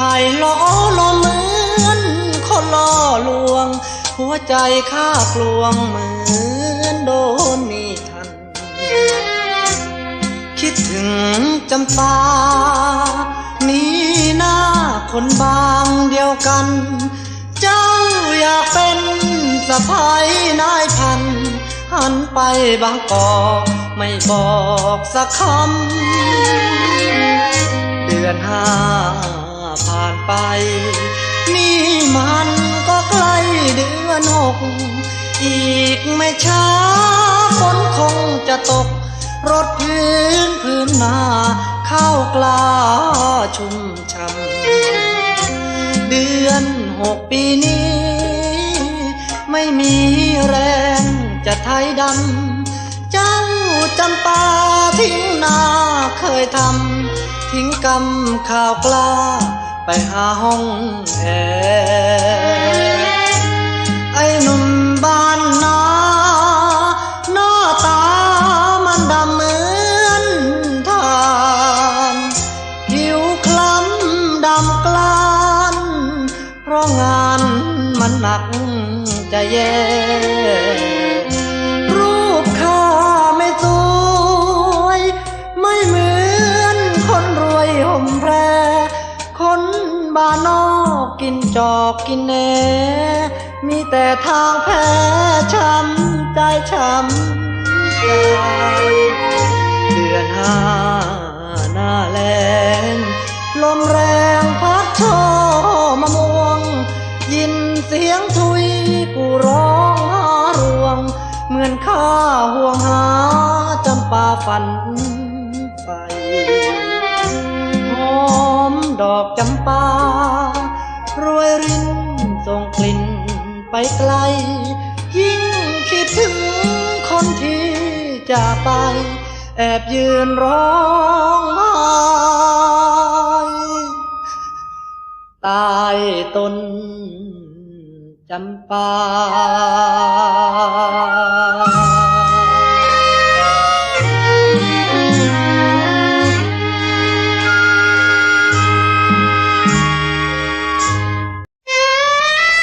หายล้อล้อเหมือนคนล่อลวง หัวใจข้ากลวงเหมือนโดนมีทัน คิดถึงจำปา นี้หน้าคนบางเดียวกัน เจ้าอยากเป็นสะพายนายพัน หันไปบางกอกไม่บอกสักคำ เดือนห้า ผ่านไป นี่มันก็ใกล้เดือนหก อีกไม่ช้าฝนคงจะตก รถพื้นพื้นนาข้าวกล้าชุ่มช่ำเดือนหกปีนี้ ไม่มีแรงจะไทยดำ เจ้าจำปาทิ้งนาเคยทำทิ้งกำข่าวกล้า ไปหาห้องแอร์ไอ้หนุ่มบ้านนาหน้าตามันดำเหมือนทานผิวคล้ำดำกลานเพราะงานมันหนักจะแย่ จอกกินแหนมีแต่ทางแพ้ช้ำใจช้ำใจเดือนห้าหน้าแรงลมแรงพัดโชมะม่วง ยินเสียงทุยกูร้องหารวง เหมือนข้าห่วงหาจำปาฝันไปหอมดอกจำปา รวยรินส่งกลิ่นไปไกล ยิ่งคิดถึงคนที่จากไป แอบยืนร้องไห้ตายต้นจำปา